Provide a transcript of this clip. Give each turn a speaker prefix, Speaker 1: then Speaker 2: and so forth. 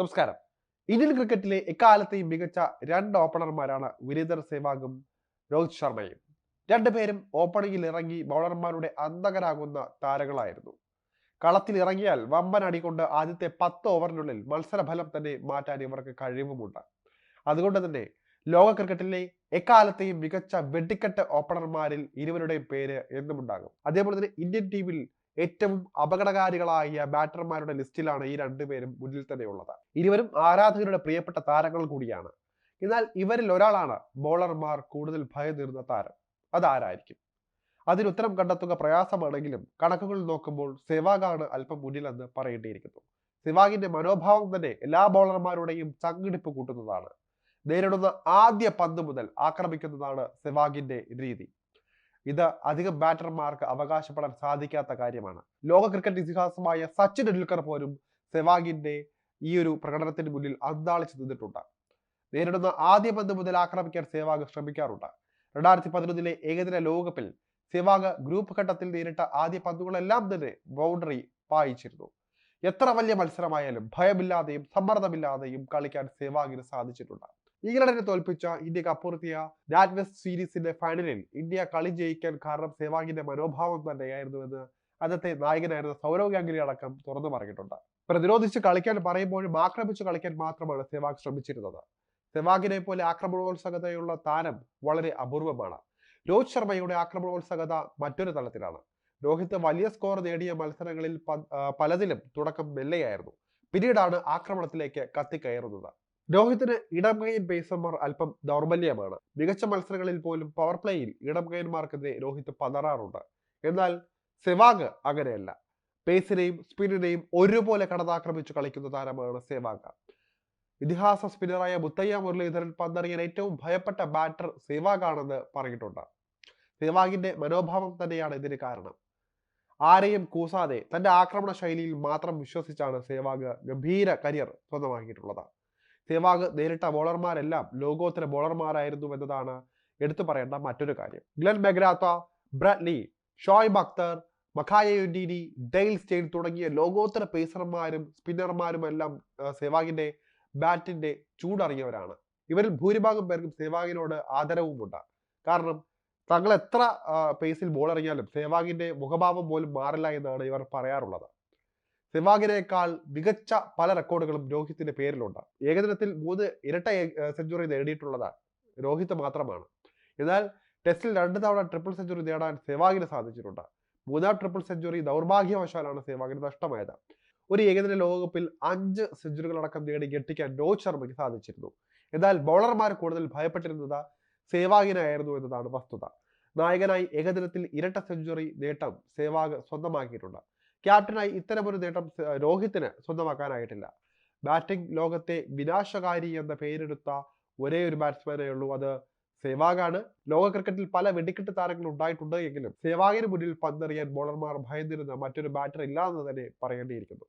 Speaker 1: നമസ്കാരം. ഇന്ത്യൻ ക്രിക്കറ്റിലെ എക്കാലത്തെയും മികച്ച രണ്ട് ഓപ്പണർമാരാണ് വീരേന്ദർ സേവാഗും രോഹിത് ശർമ്മയും. രണ്ടുപേരും ഓപ്പണിംഗിൽ ഇറങ്ങി ബൗളർമാരുടെ അന്തകരാകുന്ന താരങ്ങളായിരുന്നു. കളത്തിൽ ഇറങ്ങിയാൽ വമ്പൻ അടികൊണ്ട് ആദ്യത്തെ പത്ത് ഓവറിനുള്ളിൽ മത്സരഫലം തന്നെ മാറ്റാൻ ഇവർക്ക് കഴിവുമുണ്ട്. അതുകൊണ്ട് തന്നെ ലോക ക്രിക്കറ്റിലെ എക്കാലത്തെയും മികച്ച വെടിക്കെട്ട് ഓപ്പണർമാരിൽ ഇരുവരുടെയും പേര് എന്നുമുണ്ടാകും. അതേപോലെ തന്നെ ഇന്ത്യൻ ടീമിൽ ഏറ്റവും അപകടകാരികളായ ബാറ്റർമാരുടെ ലിസ്റ്റിലാണ് ഈ രണ്ടുപേരും മുന്നിൽ തന്നെ ഉള്ളത്. ഇരുവരും ആരാധകരുടെ പ്രിയപ്പെട്ട താരങ്ങൾ കൂടിയാണ്. എന്നാൽ ഇവരിൽ ഒരാളാണ് ബോളർമാർ കൂടുതൽ ഭയം തീർന്ന താരം. അതാരായിരിക്കും? അതിനുത്തരം കണ്ടെത്തുക പ്രയാസമാണെങ്കിലും കണക്കുകൾ നോക്കുമ്പോൾ സെവാഗാണ് അല്പം മുന്നിലെന്ന് പറയേണ്ടിയിരിക്കുന്നു. സെവാഗിന്റെ മനോഭാവം തന്നെ എല്ലാ ബോളർമാരുടെയും ചങ്കിടിപ്പ് കൂട്ടുന്നതാണ്. നേരിടുന്ന ആദ്യ പന്ത് മുതൽ ആക്രമിക്കുന്നതാണ് സെവാഗിന്റെ രീതി. ഇത് അധികം ബാറ്റർമാർക്ക് അവകാശപ്പെടാൻ സാധിക്കാത്ത കാര്യമാണ്. ലോക ക്രിക്കറ്റ് ഇതിഹാസമായ സച്ചിൻ ടെണ്ടുൽക്കർ പോലും സെവാഗിന്റെ ഈ ഒരു പ്രകടനത്തിന് മുന്നിൽ അന്താളിച്ചു നിന്നിട്ടുണ്ട്. നേരിടുന്ന ആദ്യ പന്ത് മുതൽ ആക്രമിക്കാൻ സേവാഗ് ശ്രമിക്കാറുണ്ട്. രണ്ടായിരത്തി പതിനൊന്നിലെ ഏകദിന ലോകകപ്പിൽ സെവാഗ് ഗ്രൂപ്പ് ഘട്ടത്തിൽ നേരിട്ട ആദ്യ പന്തുകളെല്ലാം തന്നെ ബൗണ്ടറി പായിച്ചിരുന്നു. എത്ര വലിയ മത്സരമായാലും ഭയമില്ലാതെയും സമ്മർദ്ദമില്ലാതെയും കളിക്കാൻ സേവാഗിന് സാധിച്ചിട്ടുണ്ട്. ഇംഗ്ലണ്ടിനെ തോൽപ്പിച്ച ഇന്ത്യ അപ്പുറത്തിയ നാറ്റ് വെസ്റ്റ് സീരീസിന്റെ ഫൈനലിൽ ഇന്ത്യ കളി ജയിക്കാൻ കാരണം സേവാഗിന്റെ മനോഭാവം തന്നെയായിരുന്നുവെന്ന് അന്നത്തെ നായകനായിരുന്ന സൗരവ് ഗാംഗുലി അടക്കം തുറന്നു പറഞ്ഞിട്ടുണ്ട്. പ്രതിരോധിച്ച് കളിക്കാൻ പറയുമ്പോഴും ആക്രമിച്ച് കളിക്കാൻ മാത്രമാണ് സെവാഗ് ശ്രമിച്ചിരുന്നത്. സെവാഗിനെ പോലെ ആക്രമണോത്സകതയുള്ള താരം വളരെ അപൂർവമാണ്. രോഹിത് ശർമ്മയുടെ ആക്രമണോത്സകത മറ്റൊരു തലത്തിലാണ്. രോഹിത് വലിയ സ്കോർ നേടിയ മത്സരങ്ങളിൽ പലതിലും തുടക്കം മെല്ലെയായിരുന്നു. പിന്നീടാണ് ആക്രമണത്തിലേക്ക് കത്തിക്കയറുന്നത്. രോഹിത്തിന് ഇടം കൈയൻ പേസർമാർ അല്പം ദൗർബല്യമാണ്. മികച്ച മത്സരങ്ങളിൽ പോലും പവർ പ്ലേയിൽ ഇടം കൈയന്മാർക്കെതിരെ രോഹിത് പതറാറുണ്ട്. എന്നാൽ സെവാഗ് അങ്ങനെയല്ല. പേസിനെയും സ്പിന്നിനെയും ഒരുപോലെ കടന്നാക്രമിച്ച് കളിക്കുന്ന താരമാണ് സെവാഗ്. ഇതിഹാസ സ്പിന്നറായ മുത്തയ്യ മുരളീധരൻ പന്തറിയാൻ ഏറ്റവും ഭയപ്പെട്ട ബാറ്റർ സെവാഗ് ആണെന്ന് പറഞ്ഞിട്ടുണ്ട്. സെവാഗിന്റെ മനോഭാവം തന്നെയാണ് ഇതിന് കാരണം. ആരെയും കൂസാതെ തന്റെ ആക്രമണ ശൈലിയിൽ മാത്രം വിശ്വസിച്ചാണ് സെവാഗ് ഗംഭീര കരിയർ സ്വന്തമാക്കിയിട്ടുള്ളത്. സെവാഗ് നേരിട്ട ബോളർമാരെല്ലാം ലോകോത്തര ബോളർമാരായിരുന്നു എന്നതാണ് എടുത്തു പറയേണ്ട മറ്റൊരു കാര്യം. Glenn McGrath Brett Lee Shoaib Akhtar Makhaya Ntini Dale Steyn തുടങ്ങിയ ലോകോത്തര പേസർമാരും സ്പിന്നർമാരും എല്ലാം സെവാഗിന്റെ ബാറ്റിന്റെ ചൂടറിഞ്ഞവരാണ്. ഇവരിൽ ഭൂരിഭാഗം പേർക്കും സെവാഗിനോട് ആദരവുമുണ്ട്. കാരണം തങ്ങൾ എത്ര പേസിൽ ബോൾ എറിഞ്ഞാലും സേവാഗിന്റെ മുഖഭാവം പോലും മാറില്ല എന്നാണ് ഇവർ പറയാറുള്ളത്. സെവാഗിനേക്കാൾ മികച്ച പല റെക്കോർഡുകളും രോഹിത്തിന്റെ പേരിലുണ്ട്. ഏകദിനത്തിൽ മൂന്ന് ഇരട്ട സെഞ്ചുറി നേടിയിട്ടുള്ളത് രോഹിത് മാത്രമാണ്. എന്നാൽ ടെസ്റ്റിൽ രണ്ട് തവണ ട്രിപ്പിൾ സെഞ്ചുറി നേടാൻ സെവാഗിന് സാധിച്ചിട്ടുണ്ട്. മൂന്നാം ട്രിപ്പിൾ സെഞ്ചുറി ദൗർഭാഗ്യവശാലാണ് സെവാഗിന് നഷ്ടമായത്. ഒരു ഏകദിന ലോകകപ്പിൽ അഞ്ച് സെഞ്ചുറികളടക്കം നേടി ഞെട്ടിക്കാൻ രോഹിത് ശർമ്മയ്ക്ക് സാധിച്ചിരുന്നു. എന്നാൽ ബൗളർമാർ കൂടുതൽ ഭയപ്പെട്ടിരുന്നത് സേവാഗിനായിരുന്നു എന്നതാണ് വസ്തുത. നായകനായി ഏകദിനത്തിൽ ഇരട്ട സെഞ്ചുറി നേട്ടം സേവാഗ് സ്വന്തമാക്കിയിട്ടുണ്ട്. ക്യാപ്റ്റനായി ഇത്തരമൊരു നേട്ടം രോഹിത്തിന് സ്വന്തമാക്കാനായിട്ടില്ല. ബാറ്റിംഗ് ലോകത്തെ വിനാശകാരി എന്ന പേരെടുത്ത ഒരേ ഒരു ബാറ്റ്സ്മാനേ ഉള്ളൂ അത് സേവാഗാണ്. ലോക ക്രിക്കറ്റിൽ പല വെടിക്കെട്ട് താരങ്ങൾ ഉണ്ടായിട്ടുണ്ട് എങ്കിലും സേവാഗിന് മുന്നിൽ പന്തെറിയാൻ ബോളർമാർ ഭയന്നിരുന്ന മറ്റൊരു ബാറ്റർ ഇല്ല എന്ന് തന്നെ പറയേണ്ടിയിരിക്കുന്നു.